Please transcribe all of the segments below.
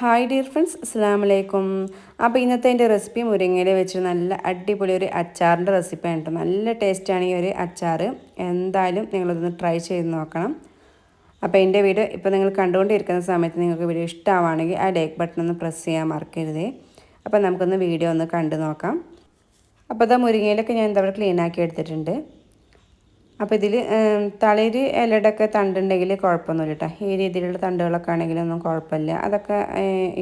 Hi dear friends അസ്സാം വലൈക്കും അപ്പോൾ ഇന്നത്തെ എന്റെ റെസിപ്പി മുരിങ്ങയിൽ വെച്ച് നല്ല അടിപൊളി ഒരു അച്ചാറിന്റെ റെസിപ്പിയാണ് കേട്ടോ നല്ല ടേസ്റ്റാണ് ഈ ഒരു അച്ചാർ എന്തായാലും നിങ്ങളതൊന്ന് ട്രൈ ചെയ്ത് നോക്കണം. അപ്പോൾ എന്റെ വീഡിയോ ഇപ്പോൾ നിങ്ങൾ കണ്ടുകൊണ്ടിരിക്കുന്ന സമയത്ത് നിങ്ങൾക്ക് വീഡിയോ ഇഷ്ടമാണെങ്കിൽ ആ ലൈക്ക് ബട്ടൺ ഒന്ന് പ്രസ് ചെയ്യാൻ മറക്കരുത്. അപ്പോൾ നമുക്കൊന്ന് വീഡിയോ ഒന്ന് കണ്ടു നോക്കാം. അപ്പോൾ അതാ മുരിങ്ങയിലൊക്കെ ഞാൻ എന്താ ക്ലീൻ ആക്കി എടുത്തിട്ടുണ്ട്. അപ്പോൾ ഇതിൽ തളിര് ഇലയുടെ ഒക്കെ തണ്ടുണ്ടെങ്കിൽ കുഴപ്പമൊന്നുമില്ല കേട്ടോ ഈ രീതിയിലുള്ള തണ്ടുകളൊക്കെ ആണെങ്കിലൊന്നും കുഴപ്പമില്ല. അതൊക്കെ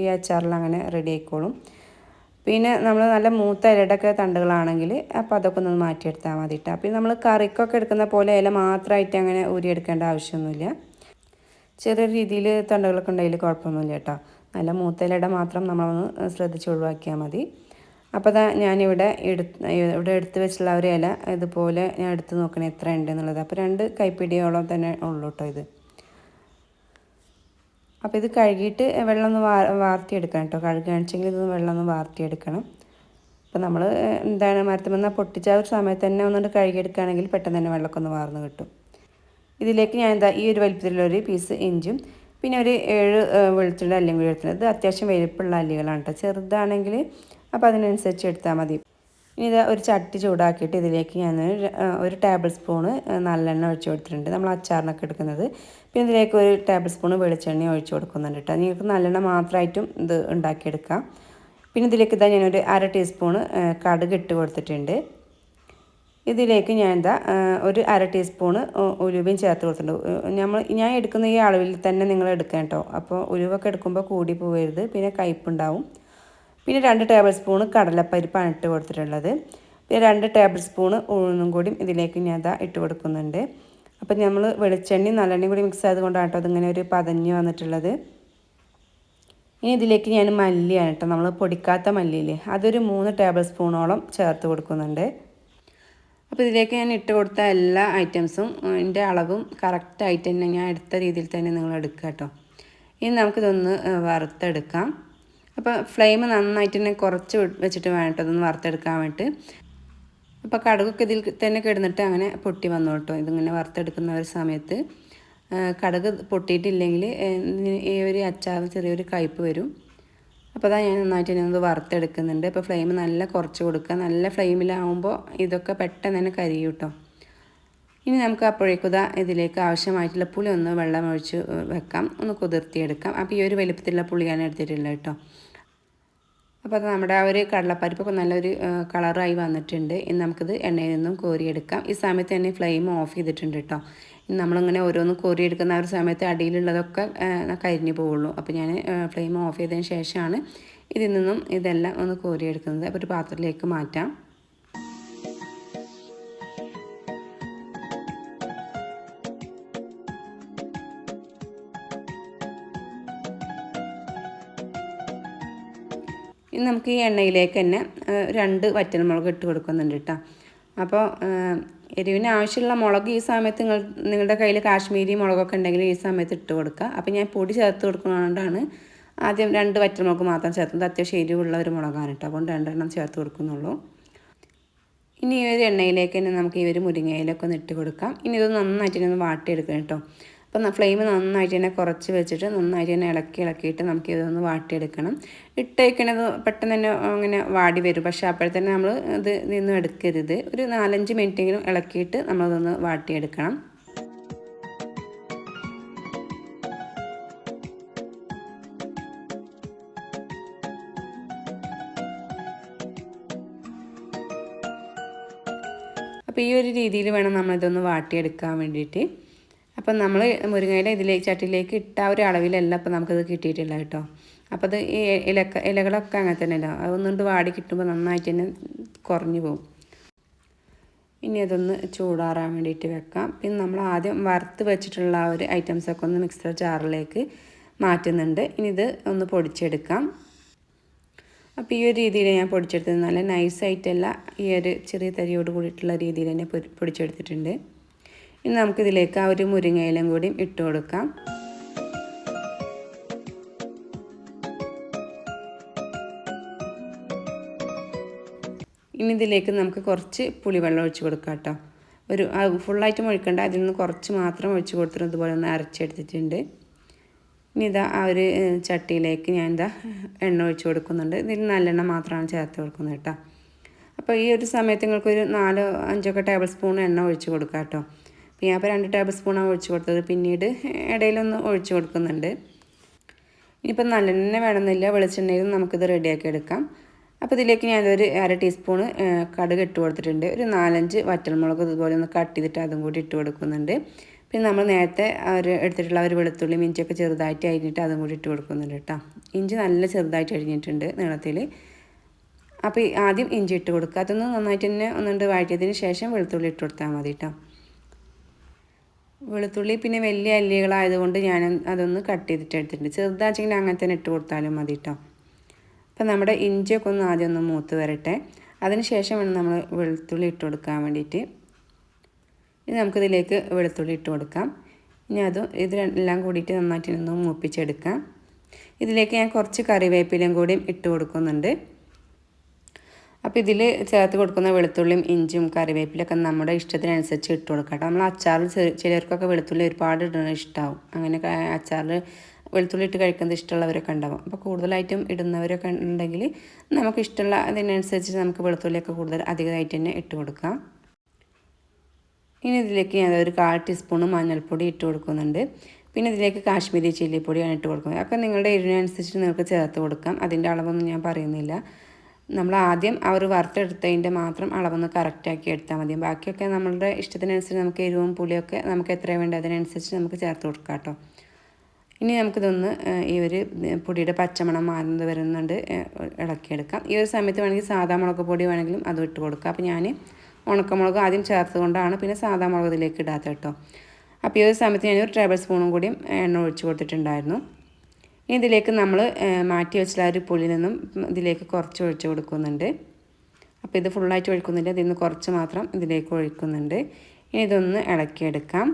ഈ അച്ചാറിൽ അങ്ങനെ റെഡി ആയിക്കോളും. പിന്നെ നമ്മൾ നല്ല മൂത്ത ഇലയുടെ ഒക്കെ തണ്ടുകളാണെങ്കിൽ അപ്പോൾ അതൊക്കെ ഒന്ന് മാറ്റിയെടുത്താൽ മതി കേട്ടോ അപ്പോൾ നമ്മൾ കറിക്കൊക്കെ എടുക്കുന്ന പോലെ ഇല മാത്രമായിട്ട് അങ്ങനെ ഊരിയെടുക്കേണ്ട ആവശ്യമൊന്നുമില്ല. ചെറിയ രീതിയിൽ തണ്ടുകളൊക്കെ ഉണ്ടെങ്കിൽ കുഴപ്പമൊന്നുമില്ല കേട്ടോ നല്ല മൂത്ത ഇലയുടെ മാത്രം നമ്മളൊന്ന് ശ്രദ്ധിച്ച് ഒഴിവാക്കിയാൽ മതി. അപ്പോൾ അതാ ഞാനിവിടെ എടുത്ത് ഇവിടെ എടുത്ത് വെച്ചുള്ള ഒരു ഇല ഇതുപോലെ ഞാൻ എടുത്ത് നോക്കണേ എത്ര ഉണ്ട് എന്നുള്ളത് അപ്പോൾ രണ്ട് കൈപ്പിടിയോളം തന്നെ ഉള്ളൂ കേട്ടോ ഇത്. അപ്പോൾ ഇത് കഴുകിയിട്ട് വെള്ളം ഒന്ന് വാ വാർത്തിയെടുക്കണം കേട്ടോ കഴുകുകയാണെന്നുവെച്ചെങ്കിൽ ഇതൊന്ന് വെള്ളം ഒന്ന് വാർത്തിയെടുക്കണം അപ്പോൾ നമ്മൾ എന്താണ് മരത്തുമെന്ന പൊട്ടിച്ച ഒരു സമയത്ത് തന്നെ ഒന്നുകൊണ്ട് കഴുകിയെടുക്കുകയാണെങ്കിൽ പെട്ടെന്ന് തന്നെ വെള്ളമൊക്കെ ഒന്ന് വാർന്ന് കിട്ടും. ഇതിലേക്ക് ഞാൻ എന്താ ഈ ഒരു വലിപ്പത്തിലുള്ളൊരു പീസ് ഇഞ്ചും പിന്നെ ഒരു ഏഴ് വെളുത്തുള്ള അല്ലെങ്കിൽ വെളുത്തുള്ള ഇത് അത്യാവശ്യം വലിപ്പമുള്ള അല്ലികളാണ് കേട്ടോ ചെറുതാണെങ്കിൽ അപ്പോൾ അതിനനുസരിച്ച് എടുത്താൽ മതി. ഇനി ഇത് ഒരു ചട്ടി ചൂടാക്കിയിട്ട് ഇതിലേക്ക് ഞാൻ ഒരു ടേബിൾ സ്പൂണ് നല്ലെണ്ണ ഒഴിച്ചു കൊടുത്തിട്ടുണ്ട്. നമ്മൾ അച്ചാറിനൊക്കെ എടുക്കുന്നത്. പിന്നെ ഇതിലേക്ക് ഒരു ടേബിൾ സ്പൂണ് വെളിച്ചെണ്ണ ഒഴിച്ചു കൊടുക്കുന്നുണ്ട് കേട്ടോ. നിങ്ങൾക്ക് നല്ലെണ്ണ മാത്രമായിട്ടും ഇത് ഉണ്ടാക്കിയെടുക്കാം. പിന്നെ ഇതിലേക്ക് ഇതാ ഞാനൊരു അര ടീസ്പൂണ് കടുക് ഇട്ട് കൊടുത്തിട്ടുണ്ട്. ഇതിലേക്ക് ഞാൻ എന്താ ഒരു അര ടീസ്പൂണ് ഉലുവയും ചേർത്ത് കൊടുത്തിട്ടുണ്ട്. നമ്മൾ ഞാൻ എടുക്കുന്ന ഈ അളവിൽ തന്നെ നിങ്ങൾ എടുക്കാം കേട്ടോ. അപ്പോൾ ഉലുവൊക്കെ എടുക്കുമ്പോൾ കൂടി പോകരുത്. പിന്നെ കയ്പുണ്ടാവും. പിന്നെ രണ്ട് ടേബിൾ സ്പൂണ് കടലപ്പരിപ്പാണ് ഇട്ട് കൊടുത്തിട്ടുള്ളത്. പിന്നെ രണ്ട് ടേബിൾ സ്പൂണ് ഉഴുന്നും കൂടി ഇതിലേക്ക് ഞാൻ അതാ ഇട്ട് കൊടുക്കുന്നുണ്ട്. അപ്പം നമ്മൾ വെളിച്ചെണ്ണയും നല്ലെണ്ണയും കൂടി മിക്സ് ആയതുകൊണ്ടാണ് കേട്ടോ അതിങ്ങനെ ഒരു പതഞ്ഞ് വന്നിട്ടുള്ളത്. ഇനി ഇതിലേക്ക് ഞാൻ മല്ലിയാണ് കേട്ടോ നമ്മൾ പൊടിക്കാത്ത മല്ലിയില്ലേ അതൊരു മൂന്ന് ടേബിൾ സ്പൂണോളം ചേർത്ത് കൊടുക്കുന്നുണ്ട്. അപ്പോൾ ഇതിലേക്ക് ഞാൻ ഇട്ട് കൊടുത്ത എല്ലാ ഐറ്റംസും എന്റെ അളവും കറക്റ്റായിട്ട് തന്നെ ഞാൻ എടുത്ത രീതിയിൽ തന്നെ നിങ്ങൾ എടുക്കുക കേട്ടോ. ഇനി നമുക്കിതൊന്ന് വറുത്തെടുക്കാം. അപ്പോൾ ഫ്ലെയിം നന്നായിട്ട് തന്നെ കുറച്ച് വെച്ചിട്ട് വേണം കേട്ടോ അതൊന്ന് വറുത്തെടുക്കാൻ വേണ്ടിയിട്ട് അപ്പോൾ കടുകൊക്കെ ഇതിൽ തന്നെ കിടന്നിട്ട് അങ്ങനെ പൊട്ടി വന്നു കേട്ടോ. ഇതിങ്ങനെ വറുത്തെടുക്കുന്ന ഒരു സമയത്ത്. കടുക് പൊട്ടിയിട്ടില്ലെങ്കിൽ ഈ ഒരു അച്ചാർ ചെറിയൊരു കയ്പ്പ് വരും. അപ്പോൾ അതാ ഞാൻ നന്നായിട്ട് ഒന്ന് വറുത്തെടുക്കുന്നുണ്ട്. അപ്പോൾ ഫ്ലെയിം നല്ല കുറച്ച് കൊടുക്കുക. നല്ല ഫ്ലെയിമിലാവുമ്പോൾ ഇതൊക്കെ പെട്ടെന്ന് തന്നെ കരിയും കേട്ടോ. ഇനി നമുക്ക് അപ്പോഴേക്കുതാ ഇതിലേക്ക് ആവശ്യമായിട്ടുള്ള പുളി ഒന്ന് വെള്ളം ഒഴിച്ച് വെക്കാം. ഒന്ന് കുതിർത്തിയെടുക്കാം. അപ്പോൾ ഈ ഒരു വലുപ്പത്തിലുള്ള പുളി ഞാൻ എടുത്തിട്ടുള്ളത് കേട്ടോ. അപ്പോൾ അത് നമ്മുടെ ആ ഒരു കടലപ്പരിപ്പൊക്കെ നല്ലൊരു കളറായി വന്നിട്ടുണ്ട്. ഇനി നമുക്കിത് എണ്ണയിൽ നിന്നും കോരിയെടുക്കാം. ഈ സമയത്ത് തന്നെ ഫ്ലെയിം ഓഫ് ചെയ്തിട്ടുണ്ട് കേട്ടോ നമ്മളിങ്ങനെ ഓരോന്ന് കോരിയെടുക്കുന്ന ആ ഒരു സമയത്ത് അടിയിലുള്ളതൊക്കെ കരിഞ്ഞു പോവുള്ളൂ. അപ്പോൾ ഞാൻ ഫ്ലെയിം ഓഫ് ചെയ്തതിന് ശേഷമാണ് ഇതിൽ നിന്നും ഇതെല്ലാം ഒന്ന് കോരിയെടുക്കുന്നത്. അപ്പോൾ ഒരു പാത്രത്തിലേക്ക് മാറ്റാം. ഇനി നമുക്ക് ഈ എണ്ണയിലേക്ക് തന്നെ രണ്ട് വറ്റൽമുളക് ഇട്ട് കൊടുക്കുന്നുണ്ട് കേട്ടോ അപ്പോൾ എരിവിന് ആവശ്യമുള്ള മുളക് ഈ സമയത്ത് നിങ്ങൾ നിങ്ങളുടെ കയ്യിൽ കാശ്മീരി മുളകൊക്കെ ഉണ്ടെങ്കിൽ ഈ സമയത്ത് ഇട്ട് കൊടുക്കുക. അപ്പോൾ ഞാൻ പൊടി ചേർത്ത് കൊടുക്കുന്നതുകൊണ്ടാണ് ആദ്യം രണ്ട് വറ്റൽമുളക് മാത്രം ചേർത്തത്. അത്യാവശ്യം എരിവുള്ള ഒരു മുളകാണ് കേട്ടോ അതുകൊണ്ട് രണ്ടെണ്ണം ചേർത്ത് കൊടുക്കുന്നുള്ളൂ. ഇനി ഈ ഒരു എണ്ണയിലേക്ക് തന്നെ നമുക്ക് ഈ ഒരു മുരിങ്ങയിലൊക്കെ ഒന്ന് ഇട്ട് കൊടുക്കാം. ഇനി ഇത് നന്നായിട്ട് ഒന്ന് വാട്ടിയെടുക്കണം കേട്ടോ അപ്പം ഫ്ലെയിം നന്നായിട്ട് തന്നെ കുറച്ച് വെച്ചിട്ട് നന്നായിട്ട് തന്നെ ഇളക്കി ഇളക്കിയിട്ട് നമുക്ക് ഇതൊന്ന് വാട്ടിയെടുക്കണം. ഇട്ടേക്കണത് പെട്ടെന്ന് തന്നെ അങ്ങനെ വാടി വരും. പക്ഷേ അപ്പോഴത്തന്നെ നമ്മൾ ഇത് നിന്ന് എടുക്കരുത്. ഒരു നാലഞ്ച് മിനിറ്റെങ്കിലും ഇളക്കിയിട്ട് നമ്മളതൊന്ന് വാട്ടിയെടുക്കണം. അപ്പോൾ ഈ ഒരു രീതിയിൽ വേണം നമ്മളിതൊന്ന് വാട്ടിയെടുക്കാൻ വേണ്ടിയിട്ട്. അപ്പം നമ്മൾ മുരിങ്ങയില ഇതിലേക്ക് ചട്ടിയിലേക്ക് ഇട്ട ഒരു അളവിലല്ല അപ്പം നമുക്കത് കിട്ടിയിട്ടില്ല കേട്ടോ. അപ്പോൾ അത് ഈ ഇലക്ക ഇലകളൊക്കെ അങ്ങനെ തന്നെയല്ലോ? അതൊന്നുകൊണ്ട് വാടി കിട്ടുമ്പോൾ നന്നായിട്ട് തന്നെ കുറഞ്ഞു പോകും ഇനി അതൊന്ന് ചൂടാറാൻ വേണ്ടിയിട്ട് വെക്കാം. പിന്നെ നമ്മൾ ആദ്യം വറുത്ത് വെച്ചിട്ടുള്ള ആ ഒരു ഐറ്റംസൊക്കെ ഒന്ന് മിക്സർ ജാറിലേക്ക് മാറ്റുന്നുണ്ട്. ഇനി ഇത് ഒന്ന് പൊടിച്ചെടുക്കാം. അപ്പോൾ ഈ ഒരു രീതിയിൽ ഞാൻ പൊടിച്ചെടുത്തത് നല്ല നൈസായിട്ടല്ല ഈ ഒരു ചെറിയ തരിയോട് കൂടിയിട്ടുള്ള രീതിയിൽ തന്നെ പൊടിച്ചെടുത്തിട്ടുണ്ട്. ഇനി നമുക്കിതിലേക്ക് ആ ഒരു മുരിങ്ങയിലും കൂടി ഇട്ട് കൊടുക്കാം. ഇനി ഇതിലേക്ക് നമുക്ക് കുറച്ച് പുളിവെള്ളം ഒഴിച്ച് കൊടുക്കാം കേട്ടോ. ഒരു ഫുള്ളായിട്ട് ഒഴിക്കണ്ട അതിൽ നിന്ന് കുറച്ച് മാത്രം ഒഴിച്ച് കൊടുത്തിട്ട് ഇതുപോലെ ഒന്ന് അരച്ചെടുത്തിട്ടുണ്ട്. ഇനി ഇതാ ആ ഒരു ചട്ടിയിലേക്ക് ഞാൻ ഇതാ എണ്ണ ഒഴിച്ച് കൊടുക്കുന്നുണ്ട്. ഇതിൽ നല്ലെണ്ണ മാത്രമാണ് ചേർത്ത് കൊടുക്കുന്നത് കേട്ടോ. അപ്പോൾ ഈ ഒരു സമയത്ത് നിങ്ങൾക്കൊരു നാലോ അഞ്ചൊക്കെ ടേബിൾ സ്പൂൺ എണ്ണ ഒഴിച്ച് കൊടുക്കാം കേട്ടോ. ഞാൻ അപ്പോൾ രണ്ട് ടേബിൾ സ്പൂണാണ് ഒഴിച്ച് കൊടുത്തത്. പിന്നീട് ഇടയിലൊന്ന് ഒഴിച്ച് കൊടുക്കുന്നുണ്ട്. ഇനിയിപ്പോൾ നല്ലെണ്ണ വേണമെന്നില്ല. വെളിച്ചെണ്ണയിലും നമുക്കിത് റെഡിയാക്കി എടുക്കാം. അപ്പോൾ ഇതിലേക്ക് ഞാനൊരു അര ടീസ്പൂണ് കടുക് ഇട്ട് കൊടുത്തിട്ടുണ്ട്. ഒരു നാലഞ്ച് വറ്റൽമുളക് ഇതുപോലെ ഒന്ന് കട്ട് ചെയ്തിട്ട് അതും കൂടി ഇട്ട് കൊടുക്കുന്നുണ്ട്. പിന്നെ നമ്മൾ നേരത്തെ ഒരു എടുത്തിട്ടുള്ള ഒരു വെളുത്തുള്ളി ഇഞ്ചിയൊക്കെ ചെറുതായിട്ട് അരിഞ്ഞിട്ട് അതും കൂടി ഇട്ട് കൊടുക്കുന്നുണ്ട് കേട്ടോ. ഇഞ്ചി നല്ല ചെറുതായിട്ട് അരിഞ്ഞിട്ടുണ്ട് നീളത്തിൽ. അപ്പോൾ ആദ്യം ഇഞ്ചി ഇട്ട് കൊടുക്കുക. അതൊന്ന് നന്നായിട്ട് തന്നെ ഒന്നുണ്ട് വഴറ്റിയതിന് ശേഷം വെളുത്തുള്ളി ഇട്ട് കൊടുത്താൽ മതി കേട്ടോ. വെളുത്തുള്ളി പിന്നെ വലിയ അല്ലികളായതുകൊണ്ട് ഞാൻ അതൊന്ന് കട്ട് ചെയ്തിട്ട് എടുത്തിട്ടുണ്ട്. ചെറുതാച്ചെങ്കിൽ അങ്ങനെ തന്നെ ഇട്ട് കൊടുത്താലും മതി കേട്ടോ അപ്പം നമ്മുടെ ഇഞ്ചിയൊക്കെ ഒന്ന് ആദ്യം ഒന്ന് മൂത്ത് വരട്ടെ. അതിന് ശേഷം വേണം നമ്മൾ വെളുത്തുള്ളി ഇട്ട് കൊടുക്കാൻ വേണ്ടിയിട്ട്. ഇനി നമുക്കിതിലേക്ക് വെളുത്തുള്ളി ഇട്ട് കൊടുക്കാം. ഇനി അത് ഇത് എല്ലാം കൂടിയിട്ട് നന്നായിട്ട് ഒന്ന് മൂപ്പിച്ചെടുക്കാം. ഇതിലേക്ക് ഞാൻ കുറച്ച് കറിവേപ്പിലയും കൂടിയും ഇട്ട് കൊടുക്കുന്നുണ്ട്. അപ്പോൾ ഇതിൽ ചേർത്ത് കൊടുക്കുന്ന വെളുത്തുള്ളിയും ഇഞ്ചിയും കറിവേപ്പിലൊക്കെ നമ്മുടെ ഇഷ്ടത്തിനനുസരിച്ച് ഇട്ട് കൊടുക്കാം നമ്മൾ അച്ചാറിൽ ചിലർക്കൊക്കെ വെളുത്തുള്ളി ഒരുപാട് ഇടുന്നത് ഇഷ്ടമാവും അങ്ങനെ അച്ചാറിൽ വെളുത്തുള്ളി ഇട്ട് കഴിക്കുന്നത് ഇഷ്ടമുള്ളവരൊക്കെ ഉണ്ടാവും. അപ്പോൾ കൂടുതലായിട്ടും ഇടുന്നവരൊക്കെ ഉണ്ടെങ്കിൽ നമുക്ക് ഇഷ്ടമുള്ള അതിനനുസരിച്ച് നമുക്ക് വെളുത്തുള്ളിയൊക്കെ കൂടുതൽ അധികമായിട്ട് തന്നെ ഇട്ട് കൊടുക്കാം. ഇനി ഇതിലേക്ക് ഞാൻ ഒരു കാൽ ടീസ്പൂണ് മഞ്ഞൾപ്പൊടി ഇട്ട് കൊടുക്കുന്നുണ്ട്. പിന്നെ ഇതിലേക്ക് കാശ്മീരി ചില്ലിപ്പൊടിയാണ് ഇട്ട് കൊടുക്കുന്നത്. അപ്പോൾ നിങ്ങളുടെ എരിവിനനുസരിച്ച് നിങ്ങൾക്ക് ചേർത്ത് കൊടുക്കാം. അതിന്റെ അളവൊന്നും ഞാൻ പറയുന്നില്ല. നമ്മൾ ആദ്യം ആ ഒരു വറുത്തെടുത്തതിന്റെ മാത്രം അളവൊന്ന് കറക്റ്റാക്കി എടുത്താൽ മതി. ബാക്കിയൊക്കെ നമ്മളുടെ ഇഷ്ടത്തിനനുസരിച്ച് നമുക്ക് എരിവും പുളിയൊക്കെ നമുക്ക് എത്ര വേണ്ട അതിനനുസരിച്ച് നമുക്ക് ചേർത്ത് കൊടുക്കാം കേട്ടോ. ഇനി നമുക്കിതൊന്ന് ഈ ഒരു പൊടിയുടെ പച്ചമണം മാറുന്നത് വരുന്നുണ്ട് ഇളക്കിയെടുക്കാം. ഈ ഒരു സമയത്ത് വേണമെങ്കിൽ സാധാ മുളക് പൊടി വേണമെങ്കിലും അത് ഇട്ട് കൊടുക്കുക അപ്പോൾ ഞാൻ ഉണക്കമുളക് ആദ്യം ചേർത്ത് കൊണ്ടാണ് പിന്നെ സാധാ മുളക് ഇതിലേക്ക് ഇടാത്ത കേട്ടോ. അപ്പോൾ ഈ ഒരു സമയത്ത് ഞാനൊരു ടേബിൾ സ്പൂണും കൂടിയും എണ്ണ ഒഴിച്ച് കൊടുത്തിട്ടുണ്ടായിരുന്നു. ഇതിലേക്ക് നമ്മൾ മാറ്റി വെച്ച ആ ഒരു പുളി നിന്നും ഇതിലേക്ക് കുറച്ച് ഒഴിച്ച് കൊടുക്കുന്നുണ്ട്. അപ്പോൾ ഇത് ഫുള്ളായിട്ട് ഒഴിക്കുന്നില്ല. ഇതിൽ നിന്ന് കുറച്ച് മാത്രം ഇതിലേക്ക് ഒഴിക്കുന്നുണ്ട്. ഇനി ഇതൊന്ന് ഇളക്കിയെടുക്കാം.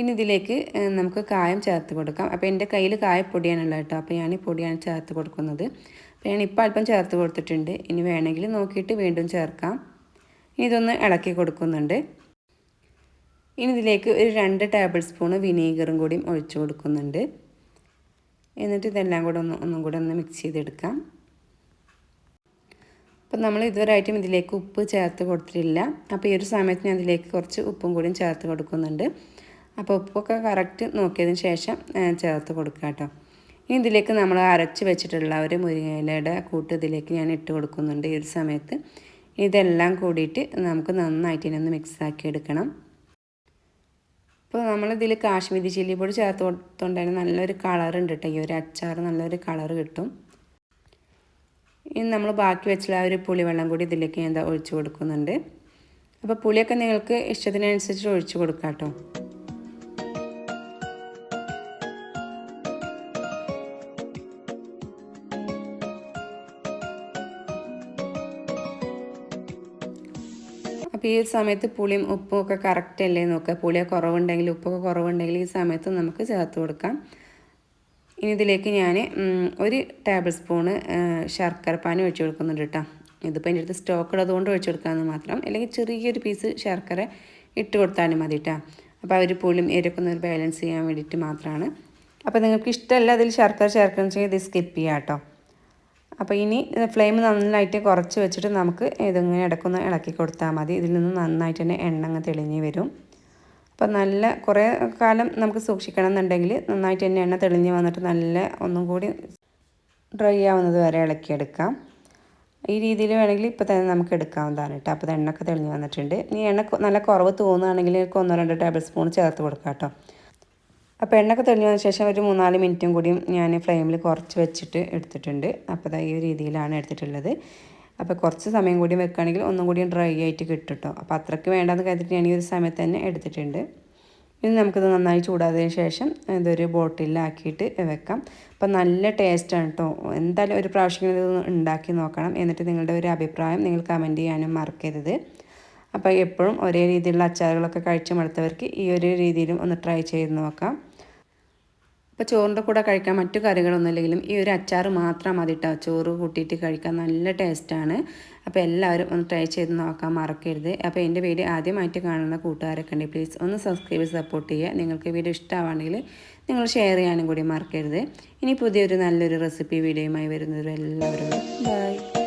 ഇനി ഇതിലേക്ക് നമുക്ക് കായം ചേർത്ത് കൊടുക്കാം. അപ്പോൾ എന്റെ കയ്യിൽ കായപ്പൊടിയാണുള്ളത് കേട്ടോ. അപ്പോൾ ഞാൻ ഈ പൊടിയാണ് ചേർത്ത് കൊടുക്കുന്നത്. അപ്പോൾ ഞാൻ ഇപ്പോൾ അല്പം ചേർത്ത് കൊടുത്തിട്ടുണ്ട്. ഇനി വേണമെങ്കിൽ നോക്കിയിട്ട് വീണ്ടും ചേർക്കാം. ഇനി ഇതൊന്ന് ഇളക്കി കൊടുക്കുന്നുണ്ട്. ഇനി ഇതിലേക്ക് ഒരു രണ്ട് ടേബിൾ സ്പൂണ് വിനീഗറും കൂടിയും ഒഴിച്ചു കൊടുക്കുന്നുണ്ട്. എന്നിട്ട് ഇതെല്ലാം കൂടെ ഒന്ന് ഒന്നും കൂടെ ഒന്ന് മിക്സ് ചെയ്തെടുക്കാം. അപ്പം നമ്മൾ ഇതുവരെ ആയിട്ടും ഇതിലേക്ക് ഉപ്പ് ചേർത്ത് കൊടുത്തിട്ടില്ല. അപ്പോൾ ഈ ഒരു സമയത്ത് ഞാൻ ഇതിലേക്ക് കുറച്ച് ഉപ്പും കൂടിയും ചേർത്ത് കൊടുക്കുന്നുണ്ട്. അപ്പോൾ ഉപ്പൊക്കെ കറക്റ്റ് നോക്കിയതിന് ശേഷം ചേർത്ത് കൊടുക്കുക കേട്ടോ. ഇനി ഇതിലേക്ക് നമ്മൾ അരച്ച് വെച്ചിട്ടുള്ള ഒരു മുരിങ്ങയിലയുടെ കൂട്ട് ഇതിലേക്ക് ഞാൻ ഇട്ട് കൊടുക്കുന്നുണ്ട് ഈ ഒരു സമയത്ത്. ഇതെല്ലാം കൂടിയിട്ട് നമുക്ക് നന്നായിട്ട് ഇതിനൊന്ന് ഒന്ന് മിക്സ് ആക്കി എടുക്കണം. ഇപ്പോൾ നമ്മളിതിൽ കാശ്മീരി ചില്ലി പൊടി ചേർത്ത് കൊടുത്തോണ്ടാണ് നല്ലൊരു കളർ ഉണ്ട് കേട്ടോ ഈ ഒരു അച്ചാർ നല്ലൊരു കളർ കിട്ടും. ഇനി നമ്മൾ ബാക്കി വെച്ചുള്ള ആ ഒരു പുളിവെള്ളം കൂടി ഇതിലേക്ക് എന്താ ഒഴിച്ചു കൊടുക്കുന്നുണ്ട്. അപ്പോൾ പുളിയൊക്കെ നിങ്ങൾക്ക് ഇഷ്ടത്തിനനുസരിച്ച് ഒഴിച്ചു കൊടുക്കാം കേട്ടോ അപ്പോൾ ഈ ഒരു സമയത്ത് പുളിയും ഉപ്പും ഒക്കെ കറക്റ്റ് അല്ലേ നോക്കുക? പുളിയെ കുറവുണ്ടെങ്കിൽ ഉപ്പൊക്കെ കുറവുണ്ടെങ്കിൽ ഈ സമയത്ത് നമുക്ക് ചേർത്ത് കൊടുക്കാം. ഇനി ഇതിലേക്ക് ഞാൻ ഒരു ടേബിൾ സ്പൂണ് ശർക്കര പാനി ഒഴിച്ചു കൊടുക്കുന്നുണ്ട് കേട്ടോ. ഇതിപ്പോൾ എന്റെ അടുത്ത് സ്റ്റോക്ക് ഉള്ളതുകൊണ്ട് ഒഴിച്ചു കൊടുക്കാമെന്ന് മാത്രം. അല്ലെങ്കിൽ ചെറിയൊരു പീസ് ശർക്കര ഇട്ട് കൊടുത്താലും മതി കേട്ടോ. അപ്പോൾ ഒരു പുളിയും എരിവൊക്കെ ഒന്ന് ബാലൻസ് ചെയ്യാൻ വേണ്ടിയിട്ട് മാത്രമാണ് അപ്പോൾ നിങ്ങൾക്ക് ഇഷ്ടമല്ല അതിൽ ശർക്കര ചേർക്കണം വെച്ചാൽ ഇത് സ്കിപ്പ് ചെയ്യാം കേട്ടോ. അപ്പോൾ ഇനി ഫ്ലെയിം നന്നായിട്ട് കുറച്ച് വെച്ചിട്ട് നമുക്ക് ഇതിങ്ങനെ ഇടക്കൊന്ന് ഇളക്കി കൊടുത്താൽ മതി. ഇതിൽ നിന്ന് നന്നായിട്ട് തന്നെ എണ്ണ അങ്ങ് തെളിഞ്ഞ് വരും. അപ്പോൾ നല്ല കുറേ കാലം നമുക്ക് സൂക്ഷിക്കണം എന്നുണ്ടെങ്കിൽ നന്നായിട്ട് തന്നെ എണ്ണ തെളിഞ്ഞ് വന്നിട്ട് നല്ല ഒന്നും കൂടി ഡ്രൈ ആവുന്നത് വരെ ഇളക്കിയെടുക്കാം. ഈ രീതിയിൽ വേണമെങ്കിൽ ഇപ്പോൾ തന്നെ നമുക്ക് എടുക്കാവുന്നതാണ് കേട്ടോ. അപ്പോൾ എണ്ണയൊക്കെ തെളിഞ്ഞ് വന്നിട്ടുണ്ട്. ഇനി എണ്ണ നല്ല കുറവ് തോന്നുകയാണെങ്കിൽ ഒന്നോ രണ്ടോ ടേബിൾ സ്പൂൺ ചേർത്ത് കൊടുക്കാം കേട്ടോ. അപ്പോൾ എണ്ണയൊക്കെ വന്ന ശേഷം ഒരു മൂന്നാൽ മിനിറ്റും കൂടിയും ഞാൻ ഫ്ലെയിമിൽ കുറച്ച് വെച്ചിട്ട് എടുത്തിട്ടുണ്ട്. അപ്പോൾ ഈ രീതിയിലാണ് എടുത്തിട്ടുള്ളത്. അപ്പോൾ കുറച്ച് സമയം കൂടി വെക്കുകയാണെങ്കിൽ ഒന്നും കൂടി ഡ്രൈ ആയിട്ട് കിട്ടും കേട്ടോ അപ്പോൾ അത്രയ്ക്ക് വേണ്ടെന്ന് കരുതിയിട്ട് ഞാൻ ഈ ഒരു സമയത്ത് തന്നെ എടുത്തിട്ടുണ്ട്. ഇനി നമുക്കിത് നന്നായി ചൂടാതിന് ശേഷം ഇതൊരു ബോട്ടിലാക്കിയിട്ട് വെക്കാം. അപ്പം നല്ല ടേസ്റ്റാണ് കേട്ടോ എന്തായാലും ഒരു പ്രാവശ്യം ഇത് ഉണ്ടാക്കി നോക്കണം എന്നിട്ട് നിങ്ങളുടെ ഒരു അഭിപ്രായം നിങ്ങൾ കമന്റ് ചെയ്യാനും മറക്കരുത്. അപ്പോൾ എപ്പോഴും ഒരേ രീതിയിലുള്ള അച്ചാറുകളൊക്കെ കഴിച്ചു മടുത്തവർക്ക് ഈ ഒരു രീതിയിലും ഒന്ന് ട്രൈ ചെയ്ത് നോക്കാം. ഇപ്പോൾ ചോറിന്റെ കൂടെ കഴിക്കാൻ മറ്റു കറികളൊന്നും ഇല്ലെങ്കിലും ഈ ഒരു അച്ചാർ മാത്രം മതി കേട്ടോ ചോറ് കൂട്ടിയിട്ട് കഴിക്കാൻ നല്ല ടേസ്റ്റാണ്. അപ്പോൾ എല്ലാവരും ഒന്ന് ട്രൈ ചെയ്ത് നോക്കാൻ മറക്കരുത്. അപ്പോൾ എന്റെ വീഡിയോ ആദ്യമായിട്ട് കാണുന്ന കൂട്ടുകാരൊക്കെ ഉണ്ടെങ്കിൽ പ്ലീസ് ഒന്ന് സബ്സ്ക്രൈബ് സപ്പോർട്ട് ചെയ്യുക. നിങ്ങൾക്ക് വീഡിയോ ഇഷ്ടമാണെങ്കിൽ നിങ്ങൾ ഷെയർ ചെയ്യാനും കൂടി മറക്കരുത്. ഇനി പുതിയൊരു നല്ലൊരു റെസിപ്പി വീഡിയോയുമായി വരുന്നവരും എല്ലാവരും ബൈ.